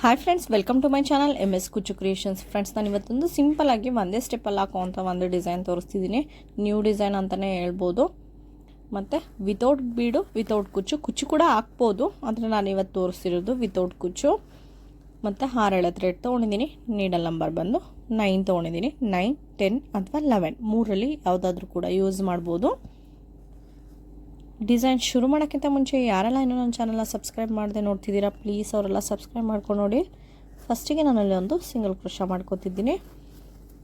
Hi friends welcome to my channel M S ಕುಚ್ಚು creations friends ನಾನು ಇವತ್ತೊಂದು simple ಆಗಿ ಒಂದೇ ಸ್ಟೆಪ್ಪಲ್ಲಿ ಹಾಕುವಂಥ ಒಂದು ಡಿಸೈನ್ ತೋರಿಸ್ತಿದ್ದೀನಿ. ನ್ಯೂ ಡಿಸೈನ್ ಅಂತಲೇ ಹೇಳ್ಬೋದು. ಮತ್ತು ವಿತೌಟ್ ಬೀಡು ವಿತೌಟ್ ಕುಚ್ಚು ಕುಚ್ಚು ಕೂಡ ಹಾಕ್ಬೋದು. ಆದರೆ ನಾನು ಇವತ್ತು ತೋರಿಸ್ತಿರೋದು ವಿತೌಟ್ ಕುಚ್ಚು ಮತ್ತು ಹಾರೇಳೆ ಥ್ರೆಡ್ ತೊಗೊಂಡಿದ್ದೀನಿ. ನೀಡಲ್ ನಂಬರ್ ಬಂದು ನೈನ್ ತೊಗೊಂಡಿದ್ದೀನಿ. ನೈನ್ ಟೆನ್ ಅಥವಾ ಲೆವೆನ್ ಮೂರಲ್ಲಿ ಯಾವುದಾದ್ರೂ ಕೂಡ ಯೂಸ್ ಮಾಡ್ಬೋದು. ಡಿಸೈನ್ ಶುರು ಮಾಡೋಕ್ಕಿಂತ ಮುಂಚೆ ಯಾರೆಲ್ಲ ಇನ್ನೂ ನನ್ನ ಚಾನಲ್ನ ಸಬ್ಸ್ಕ್ರೈಬ್ ಮಾಡದೆ ನೋಡ್ತಿದ್ದೀರಾ ಪ್ಲೀಸ್ ಅವರೆಲ್ಲ ಸಬ್ಸ್ಕ್ರೈಬ್ ಮಾಡ್ಕೊಂಡು ನೋಡಿ. ಫಸ್ಟಿಗೆ ನಾನಲ್ಲಿ ಒಂದು ಸಿಂಗಲ್ ಕ್ರೋಶ ಮಾಡ್ಕೋತಿದ್ದೀನಿ.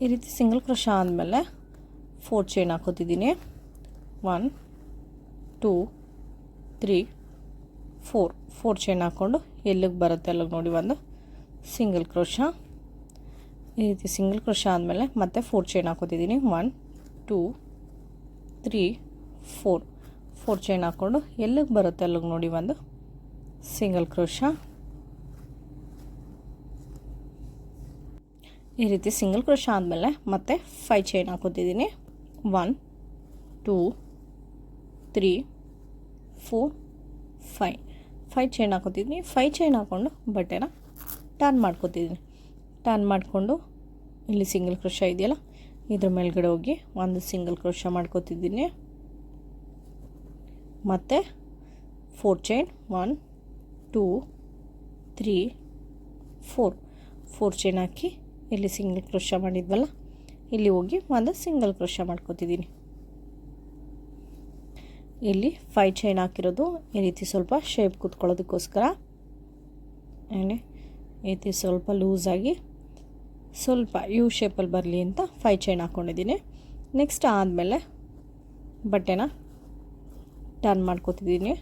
ಈ ರೀತಿ ಸಿಂಗಲ್ ಕ್ರೋಶ ಆದಮೇಲೆ four chain ಹಾಕೋತಿದ್ದೀನಿ. One two three four four chain ಹಾಕ್ಕೊಂಡು ಎಲ್ಲಿಗೆ ಬರುತ್ತೆ ಅಲ್ಲಿಗೆ ನೋಡಿ ಒಂದು ಸಿಂಗಲ್ ಕ್ರೋಶ ಈ ರೀತಿ ಸಿಂಗಲ್ ಕ್ರೋಶ ಆದಮೇಲೆ ಮತ್ತೆ four chain ಹಾಕೋತಿದ್ದೀನಿ. One two three four four chain ಹಾಕ್ಕೊಂಡು ಎಲ್ಲಿಗೆ ಬರುತ್ತೆ ಅಲ್ಲಿಗೆ ನೋಡಿ ಒಂದು ಸಿಂಗಲ್ ಕ್ರೋಶ ಈ ರೀತಿ ಸಿಂಗಲ್ ಕ್ರೋಶ ಆದಮೇಲೆ ಮತ್ತೆ five chain ಹಾಕೋತಿದ್ದೀನಿ. One two three four five five chain ಹಾಕೋತಿದ್ದೀನಿ. Five chain ಹಾಕ್ಕೊಂಡು ಬಟ್ಟೆನ ಟರ್ನ್ ಮಾಡ್ಕೋತಿದ್ದೀನಿ. ಟರ್ನ್ ಮಾಡಿಕೊಂಡು ಇಲ್ಲಿ ಸಿಂಗಲ್ ಕ್ರೋಶ ಇದೆಯಲ್ಲ, ಇದ್ರ ಮೇಲ್ಗಡೆ ಹೋಗಿ ಒಂದು ಸಿಂಗಲ್ ಕ್ರೋಶ ಮಾಡ್ಕೋತಿದ್ದೀನಿ. ಮತ್ತು four chain one two three four four chain ಹಾಕಿ ಇಲ್ಲಿ ಸಿಂಗಲ್ ಕ್ರೋಶ ಮಾಡಿದ್ವಲ್ಲ, ಇಲ್ಲಿ ಹೋಗಿ ಒಂದು ಸಿಂಗಲ್ ಕ್ರೋಶ ಮಾಡ್ಕೋತಿದ್ದೀನಿ. ಇಲ್ಲಿ ಫೈ ಚೈನ್ ಹಾಕಿರೋದು ಈ ರೀತಿ ಸ್ವಲ್ಪ ಶೇಪ್ ಕೂತ್ಕೊಳ್ಳೋದಕ್ಕೋಸ್ಕರ. ಏನೇ, ಈ ರೀತಿ ಸ್ವಲ್ಪ ಲೂಸಾಗಿ ಸ್ವಲ್ಪ ಯು ಶೇಪಲ್ಲಿ ಬರಲಿ ಅಂತ ಫೈ ಚೈನ್ ಹಾಕ್ಕೊಂಡಿದ್ದೀನಿ ನೆಕ್ಸ್ಟ್ ಆದಮೇಲೆ ಬಟ್ಟೆನ ಟರ್ನ್ ಮಾಡ್ಕೋತಿದ್ದೀನಿ.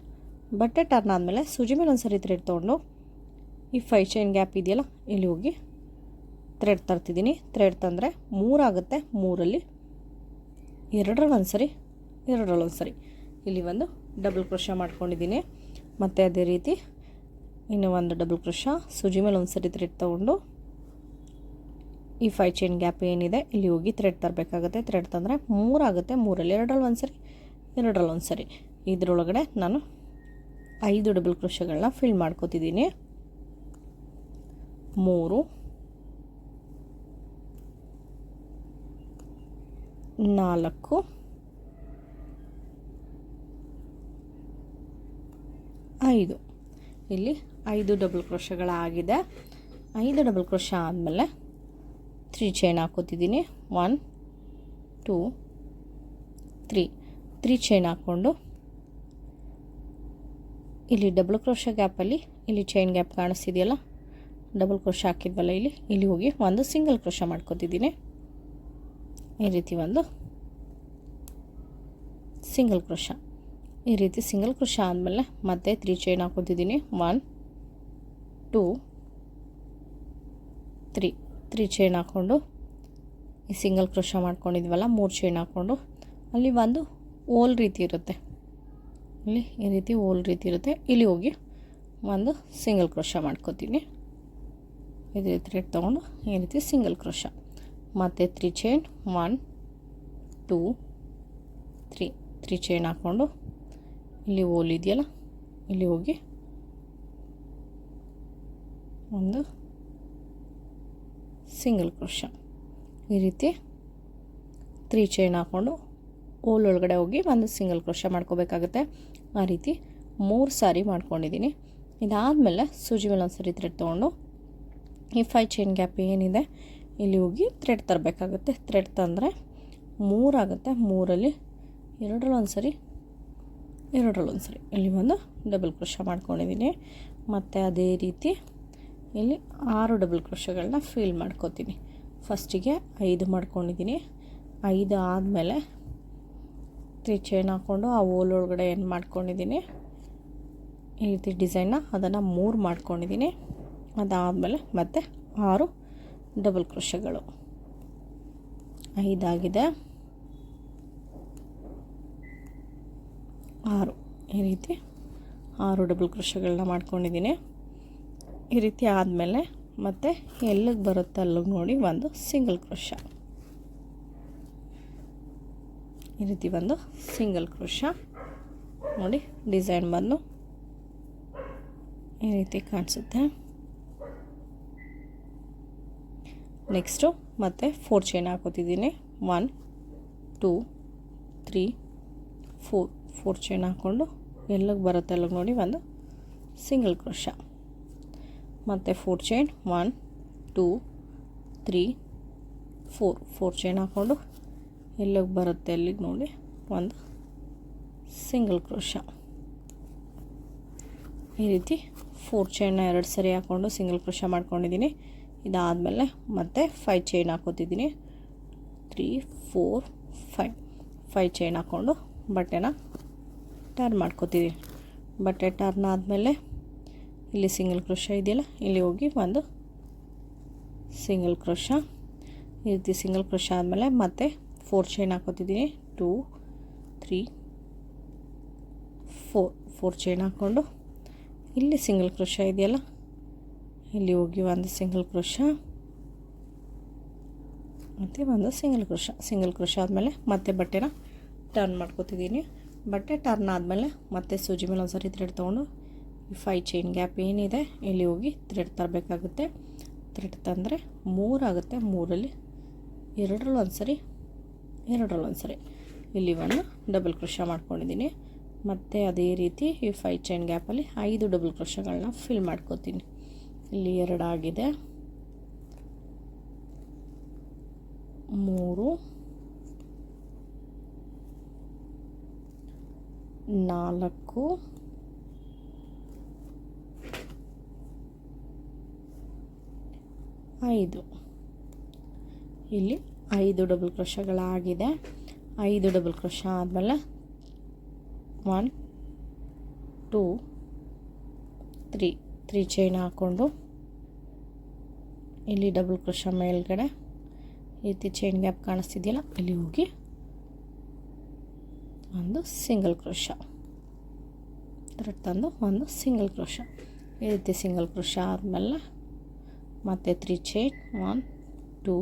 ಬಟ್ಟೆ ಟರ್ನ್ ಆದಮೇಲೆ ಸೂಜಿ ಮೇಲೆ ಒಂದು ಸರಿ ಥ್ರೆಡ್ ತೊಗೊಂಡು ಈ ಫೈ ಚೈನ್ ಗ್ಯಾಪ್ ಇದೆಯಲ್ಲ, ಇಲ್ಲಿ ಹೋಗಿ ಥ್ರೆಡ್ ತರ್ತಿದ್ದೀನಿ. ಥ್ರೆಡ್ ತಂದರೆ ಮೂರಾಗುತ್ತೆ ಮೂರಲ್ಲಿ. ಎರಡರಲ್ಲಿ ಒಂದು ಸರಿ ಎರಡರಲ್ಲಿ ಒಂದು ಸರಿ ಇಲ್ಲಿ ಒಂದು ಡಬಲ್ ಕ್ರೋಶ ಮಾಡ್ಕೊಂಡಿದ್ದೀನಿ. ಮತ್ತು ಅದೇ ರೀತಿ ಇನ್ನು ಒಂದು ಡಬಲ್ ಕ್ರೋಶ ಸೂಜಿ ಮೇಲೆ ಒಂದು ಸರಿ ಥ್ರೆಡ್ ತೊಗೊಂಡು ಈ ಫೈ ಚೈನ್ ಗ್ಯಾಪ್ ಏನಿದೆ, ಇಲ್ಲಿ ಹೋಗಿ ಥ್ರೆಡ್ ತರಬೇಕಾಗುತ್ತೆ. ಥ್ರೆಡ್ ತಂದರೆ ಮೂರಾಗುತ್ತೆ ಮೂರಲ್ಲಿ. ಎರಡರಲ್ಲಿ ಒಂದು ಸರಿ ಎರಡರಲ್ಲಿ ಒಂದು ಸರಿ ಇದರೊಳಗಡೆ ನಾನು ಐದು ಡಬಲ್ ಕ್ರೋಶಗಳನ್ನ ಫಿಲ್ ಮಾಡ್ಕೋತಿದ್ದೀನಿ. ಮೂರು, ನಾಲ್ಕು, ಐದು. ಇಲ್ಲಿ ಐದು ಡಬಲ್ ಕ್ರೋಶಗಳಾಗಿದೆ ಐದು ಡಬಲ್ ಕ್ರೋಶ ಆದಮೇಲೆ three chain ಹಾಕೋತಿದ್ದೀನಿ. One two three three chain ಹಾಕ್ಕೊಂಡು ಇಲ್ಲಿ ಡಬಲ್ ಕ್ರೋಶ ಗ್ಯಾಪಲ್ಲಿ ಇಲ್ಲಿ ಚೈನ್ ಗ್ಯಾಪ್ ಕಾಣಿಸ್ತಿದೆಯಲ್ಲ? ಡಬಲ್ ಕ್ರೋಶ ಹಾಕಿದ್ವಲ್ಲ ಇಲ್ಲಿ? ಇಲ್ಲಿ ಹೋಗಿ ಒಂದು ಸಿಂಗಲ್ ಕ್ರೋಶ ಮಾಡ್ಕೋತಿದ್ದೀನಿ. ಈ ರೀತಿ ಒಂದು ಸಿಂಗಲ್ ಕ್ರೋಶ ಈ ರೀತಿ ಸಿಂಗಲ್ ಕ್ರೋಶ ಆದಮೇಲೆ ಮತ್ತೆ three chain ಹಾಕೋತಿದ್ದೀನಿ. One two three three chain ಹಾಕ್ಕೊಂಡು ಈ ಸಿಂಗಲ್ ಕ್ರೋಶ ಮಾಡ್ಕೊಂಡಿದ್ವಲ್ಲ, ಮೂರು ಚೈನ್ ಹಾಕ್ಕೊಂಡು ಅಲ್ಲಿ ಒಂದು ಓಲ್ ರೀತಿ ಇರುತ್ತೆ. ಇಲ್ಲಿ ಈ ರೀತಿ ಓಲ್ ರೀತಿ ಇರುತ್ತೆ. ಇಲ್ಲಿ ಹೋಗಿ ಒಂದು ಸಿಂಗಲ್ ಕ್ರೋಶ ಮಾಡ್ಕೋತೀನಿ. ಇದೇ ಥ್ರೆಡ್ ತೊಗೊಂಡು ಈ ರೀತಿ ಸಿಂಗಲ್ ಕ್ರೋಶ ಮತ್ತು three chain one two three three chain ಹಾಕ್ಕೊಂಡು ಇಲ್ಲಿ ಓಲ್ ಇದೆಯಲ್ಲ, ಇಲ್ಲಿ ಹೋಗಿ ಒಂದು ಸಿಂಗಲ್ ಕ್ರೋಶ ಈ ರೀತಿ ತ್ರೀ ಚೈನ್ ಹಾಕ್ಕೊಂಡು ಓಲ್ ಒಳಗಡೆ ಹೋಗಿ ಒಂದು ಸಿಂಗಲ್ ಕ್ರೋಶ ಮಾಡ್ಕೋಬೇಕಾಗುತ್ತೆ. ಆ ರೀತಿ ಮೂರು ಸಾರಿ ಮಾಡ್ಕೊಂಡಿದ್ದೀನಿ. ಇದಾದಮೇಲೆ ಸೂಜಿ ಮೇಲೆ ಒಂದು ಸರಿ ಥ್ರೆಡ್ ತೊಗೊಂಡು ಈ ಫೈ ಚೈನ್ ಗ್ಯಾಪ್ ಏನಿದೆ, ಇಲ್ಲಿ ಹೋಗಿ ಥ್ರೆಡ್ ತರಬೇಕಾಗುತ್ತೆ. ಥ್ರೆಡ್ ತಂದರೆ ಮೂರಾಗುತ್ತೆ ಮೂರಲ್ಲಿ ಎರಡರಲ್ಲಿ ಒಂದು ಸರಿ ಎರಡರಲ್ಲಿ ಒಂದು ಸರಿ ಇಲ್ಲಿ ಒಂದು ಡಬಲ್ ಕ್ರೋಶ ಮಾಡ್ಕೊಂಡಿದ್ದೀನಿ. ಮತ್ತು ಅದೇ ರೀತಿ ಇಲ್ಲಿ ಆರು ಡಬಲ್ ಕ್ರೋಶಗಳನ್ನ ಫೀಲ್ ಮಾಡ್ಕೋತೀನಿ. ಫಸ್ಟಿಗೆ ಐದು ಮಾಡ್ಕೊಂಡಿದ್ದೀನಿ. ಐದು ಆದಮೇಲೆ ತ್ರೀ ಚೈನ್ ಹಾಕ್ಕೊಂಡು ಆ ಹೋಲ್ ಒಳಗಡೆ ಏನು ಮಾಡ್ಕೊಂಡಿದ್ದೀನಿ, ಈ ರೀತಿ ಡಿಸೈನ್ನ ಅದನ್ನು ಮೂರು ಮಾಡ್ಕೊಂಡಿದ್ದೀನಿ. ಅದಾದಮೇಲೆ ಮತ್ತೆ ಆರು ಡಬಲ್ ಕ್ರೋಶಗಳು. ಐದಾಗಿದೆ. ಆರು. ಈ ರೀತಿ ಆರು ಡಬಲ್ ಕ್ರೋಶಗಳನ್ನ ಮಾಡ್ಕೊಂಡಿದ್ದೀನಿ. ಈ ರೀತಿ ಆದಮೇಲೆ ಮತ್ತು ಎಲ್ಲಿಗೆ ಬರುತ್ತೆ ಅಲ್ಲಿಗೆ ನೋಡಿ ಒಂದು ಸಿಂಗಲ್ ಕ್ರೋಶ. ಈ ರೀತಿ ಒಂದು ಸಿಂಗಲ್ ಕ್ರೋಶ. ನೋಡಿ, ಡಿಸೈನ್ ಬಂದು ಈ ರೀತಿ ಕಾಣಿಸುತ್ತೆ. ನೆಕ್ಸ್ಟು ಮತ್ತೆ four chain ಹಾಕೋತಿದ್ದೀನಿ. One, two, three, four four chain ಹಾಕ್ಕೊಂಡು ಎಲ್ಲಿಗೆ ಬರುತ್ತೆ ಅಲ್ಲಿಗೆ ನೋಡಿ ಒಂದು ಸಿಂಗಲ್ ಕ್ರೋಶ. ಮತ್ತು four chain, one, two, three, four four chain ಹಾಕ್ಕೊಂಡು ಎಲ್ಲಿಗೆ ಬರುತ್ತೆ ಅಲ್ಲಿಗೆ ನೋಡಿ. ಒಂದು ಸಿಂಗಲ್ ಕ್ರೋಶ ಈ ರೀತಿ ಫೋರ್ ಚೈನ್ನ ಎರಡು ಸರಿ ಹಾಕ್ಕೊಂಡು ಸಿಂಗಲ್ ಕ್ರೋಶ ಮಾಡ್ಕೊಂಡಿದ್ದೀನಿ. ಇದಾದಮೇಲೆ ಮತ್ತೆ five chain ಹಾಕೋತಿದ್ದೀನಿ. Three four five five chain ಹಾಕ್ಕೊಂಡು ಬಟ್ಟೆನ ಟರ್ನ್ ಮಾಡ್ಕೋತಿದ್ದೀನಿ ಬಟ್ಟೆ ಟರ್ನ್ ಆದಮೇಲೆ ಇಲ್ಲಿ ಸಿಂಗಲ್ ಕ್ರೋಶ ಇದೆಯಲ್ಲ, ಇಲ್ಲಿ ಹೋಗಿ ಒಂದು ಸಿಂಗಲ್ ಕ್ರೋಶ ಈ ರೀತಿ ಸಿಂಗಲ್ ಕ್ರೋಶ ಆದಮೇಲೆ ಮತ್ತೆ four chain ಹಾಕೋತಿದ್ದೀನಿ two three four four chain ಹಾಕ್ಕೊಂಡು ಇಲ್ಲಿ ಸಿಂಗಲ್ ಕ್ರೋಶ ಇದೆಯಲ್ಲ? ಇಲ್ಲಿ ಹೋಗಿ ಒಂದು ಸಿಂಗಲ್ ಕ್ರೋಶ ಮತ್ತು ಒಂದು ಸಿಂಗಲ್ ಕ್ರೋಶ ಸಿಂಗಲ್ ಕ್ರೋಶ ಆದಮೇಲೆ ಮತ್ತೆ ಬಟ್ಟೆನ ಟರ್ನ್ ಮಾಡ್ಕೋತಿದ್ದೀನಿ ಬಟ್ಟೆ ಟರ್ನ್ ಆದಮೇಲೆ ಮತ್ತೆ ಸೂಜಿ ಮೇಲೆ ಒಂದು ಸರಿ ಥ್ರೆಡ್ ತೊಗೊಂಡು ಈ ಫೈ ಚೈನ್ ಗ್ಯಾಪ್ ಏನಿದೆ, ಇಲ್ಲಿ ಹೋಗಿ ಥ್ರೆಡ್ ತರಬೇಕಾಗುತ್ತೆ. ಥ್ರೆಡ್ ತಂದರೆ ಮೂರಾಗುತ್ತೆ ಮೂರಲ್ಲಿ ಎರಡರಲ್ಲಿ ಒಂದು ಸರಿ ಎರಡರಲ್ಲಿ ಒಂದು ಇಲ್ಲಿ ಒಂದು ಡಬಲ್ ಕ್ರೋಶ ಮಾಡ್ಕೊಂಡಿದ್ದೀನಿ. ಮತ್ತು ಅದೇ ರೀತಿ ಈ ಫೈ ಚೈನ್ ಗ್ಯಾಪಲ್ಲಿ ಐದು ಡಬಲ್ ಕ್ರೋಶಗಳನ್ನ ಫಿಲ್ ಮಾಡ್ಕೋತೀನಿ. ಇಲ್ಲಿ ಎರಡಾಗಿದೆ ಮೂರು, ನಾಲ್ಕು, ಐದು. ಇಲ್ಲಿ ಐದು ಡಬಲ್ ಕ್ರೋಶಗಳಾಗಿದೆ ಐದು ಡಬಲ್ ಕ್ರೋಶ ಆದಮೇಲೆ one two three three chain ಹಾಕ್ಕೊಂಡು ಇಲ್ಲಿ ಡಬಲ್ ಕ್ರೋಶ ಮೇಲ್ಗಡೆ ಈ ರೀತಿ ಚೈನ್ ಗ್ಯಾಪ್ ಕಾಣಿಸ್ತಿದೆಯಲ್ಲ ಇಲ್ಲಿ ಹೋಗಿ ಒಂದು ಸಿಂಗಲ್ ಕ್ರೋಶ ಥ್ರೆಡ್ ತಂದು ಒಂದು ಸಿಂಗಲ್ ಕ್ರೋಶ ಈ ರೀತಿ ಸಿಂಗಲ್ ಕ್ರೋಶ ಆದಮೇಲೆ ಮತ್ತೆ three chain one two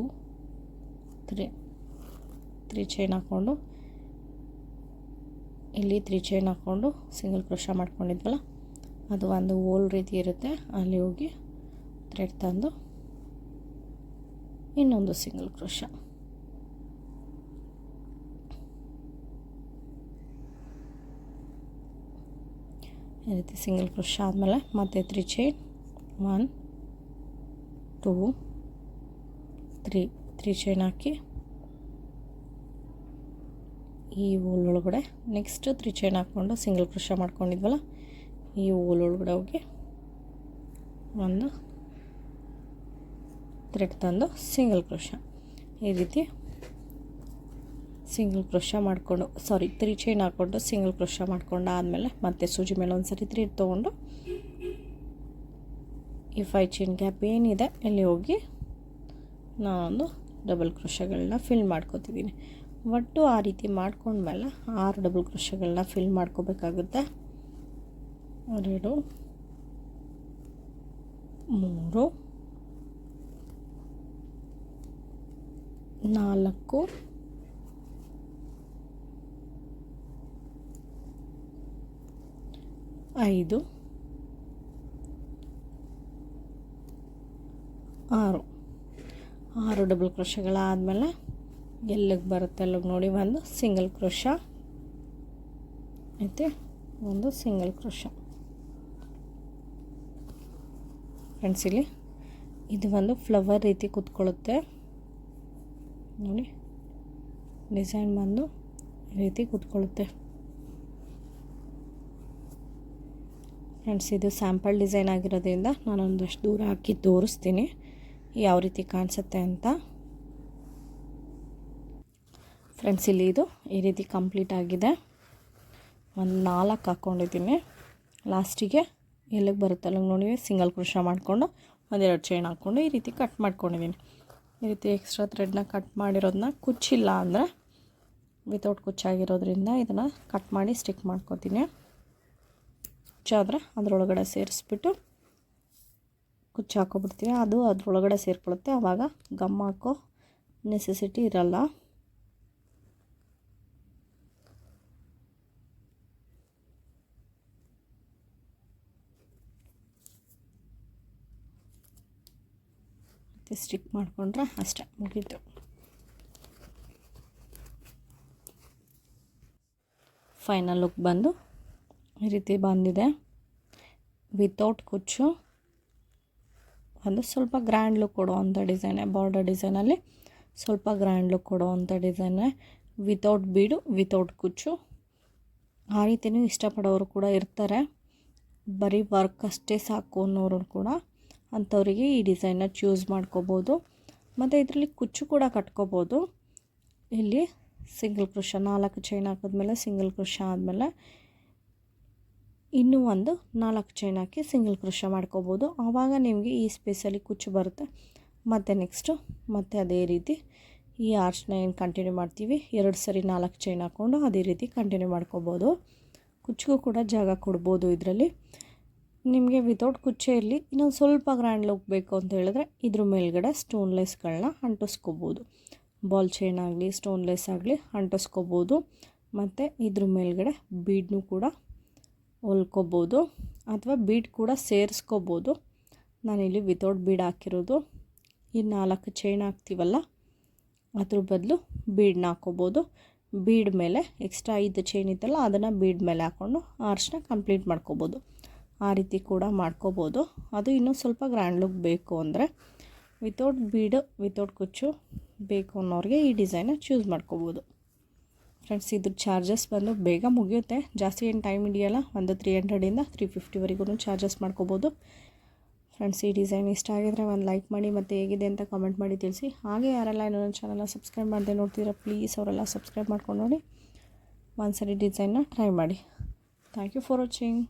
three three chain ಹಾಕ್ಕೊಂಡು, ಇಲ್ಲಿ ತ್ರೀ ಚೈನ್ ಹಾಕ್ಕೊಂಡು ಸಿಂಗಲ್ ಕ್ರೋಶ ಮಾಡ್ಕೊಂಡಿದ್ವಲ್ಲ, ಅದು ಒಂದು ಓಲ್ ರೀತಿ ಇರುತ್ತೆ. ಅಲ್ಲಿ ಹೋಗಿ ಥ್ರೆಡ್ ತಂದು ಇನ್ನೊಂದು ಸಿಂಗಲ್ ಕ್ರೋಶ ಈ ರೀತಿ ಸಿಂಗಲ್ ಕ್ರೋಶ ಆದಮೇಲೆ ಮತ್ತೆ three chain one two three three chain ಹಾಕಿ ಈ ಹೋಲ್ ಒಳಗಡೆ ನೆಕ್ಸ್ಟ್ ತ್ರೀ ಚೈನ್ ಹಾಕ್ಕೊಂಡು ಸಿಂಗಲ್ ಕ್ರೋಶ ಮಾಡ್ಕೊಂಡಿದ್ವಲ್ಲ, ಈ ಹೋಲ್ ಒಳಗಡೆ ಹೋಗಿ ಒಂದು ಥ್ರೆಡ್ ತಂದು ಸಿಂಗಲ್ ಕ್ರೋಶ ಈ ರೀತಿ ಸಿಂಗಲ್ ಕ್ರೋಶ ಮಾಡಿಕೊಂಡು, ಸಾರಿ, ತ್ರೀ ಚೈನ್ ಹಾಕ್ಕೊಂಡು ಸಿಂಗಲ್ ಕ್ರೋಶ ಮಾಡ್ಕೊಂಡು ಆದಮೇಲೆ ಮತ್ತೆ ಸೂಜಿ ಮೇಲೆ ಒಂದು ಸರಿ ತ್ರೀ ತೊಗೊಂಡು ಈ ಫೈ ಚೈನ್ ಗ್ಯಾಪ್ ಏನಿದೆ ಇಲ್ಲಿ ಹೋಗಿ ನಾನೊಂದು ಡಬಲ್ ಕ್ರೋಶಗಳನ್ನ ಫಿಲ್ ಮಾಡ್ಕೋತಿದ್ದೀನಿ ಒಟ್ಟು ಆ ರೀತಿ ಮಾಡ್ಕೊಂಡ್ಮೇಲೆ ಆರು ಡಬಲ್ ಕ್ರೋಶಗಳನ್ನ ಫಿಲ್ ಮಾಡ್ಕೋಬೇಕಾಗುತ್ತೆ. ಎರಡು, ಮೂರು, ನಾಲ್ಕು, ಐದು, ಆರು. ಆರು ಡಬಲ್ ಕ್ರೋಶಗಳಾದಮೇಲೆ ಎಲ್ಲಿಗೆ ಬರುತ್ತೆ ಅಲ್ಲಿಗೆ ನೋಡಿ ಒಂದು ಸಿಂಗಲ್ ಕ್ರೋಶ ಐತೆ ಒಂದು ಸಿಂಗಲ್ ಕ್ರೋಶ ಫ್ರೆಂಡ್ಸ್ ಇಲ್ಲಿ, ಇದು ಒಂದು ಫ್ಲವರ್ ರೀತಿ ಕೂತ್ಕೊಳ್ಳುತ್ತೆ. ನೋಡಿ ಡಿಸೈನ್ ಬಂದು ರೀತಿ ಕೂತ್ಕೊಳ್ಳುತ್ತೆ. ಫ್ರೆಂಡ್ಸ್ ಇದು ಸ್ಯಾಂಪಲ್ ಡಿಸೈನ್ ಆಗಿರೋದ್ರಿಂದ ನಾನೊಂದಷ್ಟು ದೂರ ಹಾಕಿ ತೋರಿಸ್ತೀನಿ. ಯಾವ ರೀತಿ ಕಾಣಿಸುತ್ತೆ ಅಂತ. ಫ್ರೆಂಡ್ಸ್ ಇಲ್ಲಿ ಇದು ಈ ರೀತಿ ಕಂಪ್ಲೀಟ್ ಆಗಿದೆ. ಒಂದು ನಾಲ್ಕು ಹಾಕ್ಕೊಂಡಿದ್ದೀನಿ ಲಾಸ್ಟಿಗೆ ಎಲ್ಲಿಗೆ ಬರುತ್ತೆ ಅಲ್ಲಿಗೆ ನೋಡಿ ಸಿಂಗಲ್ ಕ್ರೋಶ ಮಾಡಿಕೊಂಡು ಒಂದೆರಡು ಚೈನ್ ಹಾಕ್ಕೊಂಡು ಈ ರೀತಿ ಕಟ್ ಮಾಡ್ಕೊಂಡಿದ್ದೀನಿ. ಈ ರೀತಿ ಎಕ್ಸ್ಟ್ರಾ ಥ್ರೆಡ್ನ ಕಟ್ ಮಾಡಿರೋದನ್ನ ಕುಚ್ಚಿಲ್ಲ ಅಂದರೆ ವಿತೌಟ್ ಕುಚ್ಚಾಗಿರೋದ್ರಿಂದ ಇದನ್ನು ಕಟ್ ಮಾಡಿ ಸ್ಟಿಕ್ ಮಾಡ್ಕೊತೀನಿ. ಕುಚ್ಚಾದರೆ ಅದರೊಳಗಡೆ ಸೇರಿಸ್ಬಿಟ್ಟು ಕುಚ್ಚು ಹಾಕೊಬಿಡ್ತೀವಿ. ಅದು ಅದರೊಳಗಡೆ ಸೇರಿಕೊಳ್ಳುತ್ತೆ ಆವಾಗ ಗಮ್ ಹಾಕೋ ನೆಸೆಸಿಟಿ ಇರಲ್ಲ. ಸ್ಟಿಕ್ ಮಾಡಿಕೊಂಡ್ರೆ ಅಷ್ಟೇ ಮುಗೀತು. ಫೈನಲ್ ಲುಕ್ ಬಂದು ಈ ರೀತಿ ಬಂದಿದೆ. ವಿತೌಟ್ ಕುಚ್ಚು. ಒಂದು ಸ್ವಲ್ಪ ಗ್ರ್ಯಾಂಡ್ ಲುಕ್ ಕೊಡುವಂಥ ಡಿಸೈನೇ ಬಾರ್ಡರ್ ಡಿಸೈನಲ್ಲಿ ಸ್ವಲ್ಪ ಗ್ರ್ಯಾಂಡ್ ಲುಕ್ ಕೊಡುವಂಥ ಡಿಸೈನೇ ವಿತೌಟ್ ಬೀಡು ವಿತೌಟ್ ಕುಚ್ಚು. ಆ ರೀತಿಯೂ ಇಷ್ಟಪಡೋರು ಕೂಡ ಇರ್ತಾರೆ. ಬರೀ ವರ್ಕ್ ಅಷ್ಟೇ ಸಾಕು ಅನ್ನೋರು ಕೂಡ ಅಂಥವರಿಗೆ ಈ ಡಿಸೈನ್ನ ಚೂಸ್ ಮಾಡ್ಕೋಬೋದು. ಮತ್ತು ಇದರಲ್ಲಿ ಕುಚ್ಚು ಕೂಡ ಕಟ್ಕೋಬೋದು. ಇಲ್ಲಿ ಸಿಂಗಲ್ ಕೃಷ ನಾಲ್ಕು ಚೈನ್ ಹಾಕಿದ್ಮೇಲೆ ಸಿಂಗಲ್ ಕೃಷ ಆದಮೇಲೆ ಇನ್ನೂ ಒಂದು ನಾಲ್ಕು ಚೈನ್ ಹಾಕಿ ಸಿಂಗಲ್ ಕೃಷ ಮಾಡ್ಕೋಬೋದು. ಆವಾಗ ನಿಮಗೆ ಈ ಸ್ಪೇಸಲ್ಲಿ ಕುಚ್ಚು ಬರುತ್ತೆ. ಮತ್ತು ನೆಕ್ಸ್ಟು ಮತ್ತು ಅದೇ ರೀತಿ ಈ ಆರ್ಚ್ನ ಏನು ಕಂಟಿನ್ಯೂ ಮಾಡ್ತೀವಿ? ಎರಡು ಸರಿ ನಾಲ್ಕು ಚೈನ್ ಹಾಕ್ಕೊಂಡು ಅದೇ ರೀತಿ ಕಂಟಿನ್ಯೂ ಮಾಡ್ಕೋಬೋದು. ಕುಚ್ಚಿಗೂ ಕೂಡ ಜಾಗ ಕೊಡ್ಬೋದು ಇದರಲ್ಲಿ. ನಿಮಗೆ ವಿತೌಟ್ ಕುಚ್ಚೆ ಇರಲಿ. ಇನ್ನೊಂದು ಸ್ವಲ್ಪ ಗ್ರ್ಯಾಂಡ್ ಲುಕ್ ಬೇಕು ಅಂತ ಹೇಳಿದ್ರೆ ಇದ್ರ ಮೇಲ್ಗಡೆ ಸ್ಟೋನ್ಲೆಸ್ಗಳನ್ನ ಅಂಟಿಸ್ಕೋಬೋದು. ಬಾಲ್ ಚೈನ್ ಆಗಲಿ ಸ್ಟೋನ್ಲೆಸ್ ಆಗಲಿ ಅಂಟಿಸ್ಕೋಬೋದು. ಮತ್ತು ಇದ್ರ ಮೇಲ್ಗಡೆ ಬೀಡ್ನೂ ಕೂಡ ಹೊಲ್ಕೋಬೋದು ಅಥವಾ ಬೀಡ್ ಕೂಡ ಸೇರಿಸ್ಕೋಬೋದು. ನಾನಿಲ್ಲಿ ವಿತೌಟ್ ಬೀಡ್ ಹಾಕಿರೋದು. ಈ ನಾಲ್ಕು ಚೈನ್ ಹಾಕ್ತೀವಲ್ಲ, ಅದ್ರ ಬದಲು ಬೀಡ್ನ ಹಾಕೋಬೋದು. ಬೀಡ್ ಮೇಲೆ ಎಕ್ಸ್ಟ್ರಾ ಐದು ಚೈನ್ ಇತ್ತಲ್ಲ, ಅದನ್ನು ಬೀಡ್ ಮೇಲೆ ಹಾಕ್ಕೊಂಡು ಆರ್ಚ್ನ ಕಂಪ್ಲೀಟ್ ಮಾಡ್ಕೋಬೋದು. ಆ ರೀತಿ ಕೂಡ ಮಾಡ್ಕೋಬೋದು. ಅದು ಇನ್ನೂ ಸ್ವಲ್ಪ ಗ್ರ್ಯಾಂಡ್ ಲುಕ್ ಬೇಕು ಅಂದರೆ ವಿತೌಟ್ ಬೀಡ್ ವಿತೌಟ್ ಕುಚ್ಚು ಬೇಕು ಅನ್ನೋರಿಗೆ ಈ ಡಿಸೈನ ಚೂಸ್ ಮಾಡ್ಕೋಬೋದು. ಫ್ರೆಂಡ್ಸ್ ಇದ್ರ ಚಾರ್ಜಸ್ ಬಂದು ಬೇಗ ಮುಗಿಯುತ್ತೆ. ಜಾಸ್ತಿ ಏನು ಟೈಮ್ ಹಿಡಿಯಲ್ಲ, ಒಂದು ತ್ರೀ ಹಂಡ್ರೆಡಿಂದ ತ್ರೀ ಫಿಫ್ಟಿವರೆಗೂ ಚಾರ್ಜಸ್ ಮಾಡ್ಕೋಬೋದು. ಫ್ರೆಂಡ್ಸ್ ಈ ಡಿಸೈನ್ ಇಷ್ಟ ಆಗಿದ್ರೆ ಒಂದು ಲೈಕ್ ಮಾಡಿ ಮತ್ತು ಹೇಗಿದೆ ಅಂತ ಕಮೆಂಟ್ ಮಾಡಿ ತಿಳಿಸಿ. ಹಾಗೆ ಯಾರೆಲ್ಲ ಇನ್ನೂ ನನ್ನ ಚಾನಲ್ನ ಸಬ್ಸ್ಕ್ರೈಬ್ ಮಾಡದೆ ನೋಡ್ತೀರಾ ಪ್ಲೀಸ್ ಅವರೆಲ್ಲ ಸಬ್ಸ್ಕ್ರೈಬ್ ಮಾಡ್ಕೊಂಡು ನೋಡಿ. ಒಂದು ಸರಿ ಡಿಸೈನ್ನ ಟ್ರೈ ಮಾಡಿ. Thank you for watching